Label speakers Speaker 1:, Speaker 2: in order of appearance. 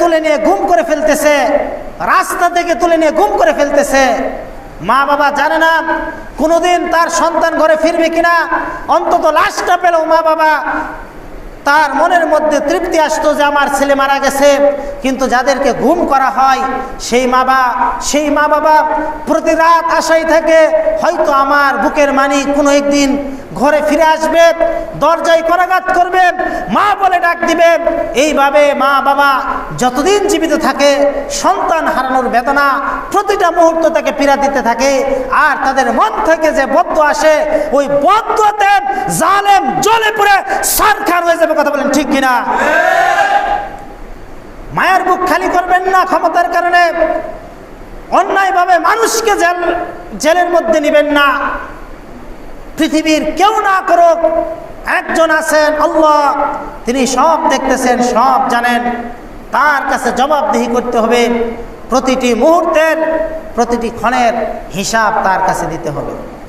Speaker 1: তুলে নিয়ে গুম করে ফেলতেছে, রাস্তা থেকে তুলে নিয়ে গুম করে ফেলতেছে। মা বাবা জানে না কোনোদিন তার সন্তান ঘরে ফিরবে কিনা, অন্তত লাশটা পেলেও মা বাবা। তার মনের মধ্যে তৃপ্তি আসতো যে আমার ছেলে মারা গেছে, কিন্তু যাদেরকে ঘুম করা হয়, সেই মা বাবা সেই মা বাবা প্রতি রাত আশাই থাকে, হয়তো আমার বুকের মানি কোনো একদিন ঘরে ফিরে আসবে, দরজায় করাঘাত করবে, মা বলে ডাক দিবে। এইভাবে মা বাবা যতদিন জীবিত থাকে, সন্তান হারানোর বেদনা প্রতিটা মুহূর্ত তাকে পীড়া দিতে থাকে। আর তাদের মন থেকে যে বদ্ধ আসে, ওই বদ্ধতে জালেম জলে পড়ে, সারখার হয়ে যাবে কথা বলেন ঠিক কিনা? মায়ের বুক খালি করবেন না ক্ষমতার কারণে। অন্যায়ভাবে মানুষকে জেল, জেলের মধ্যে নেবেন না। পৃথিবীর কেউ না করুক একজন আছেন? আল্লাহ। তিনি সব দেখতেছেন, সব জানেন। তার কাছে জবাবদিহি করতে হবে। প্রতিটি মুহূর্তের, প্রতিটি ক্ষণের হিসাব তার কাছে দিতে হবে।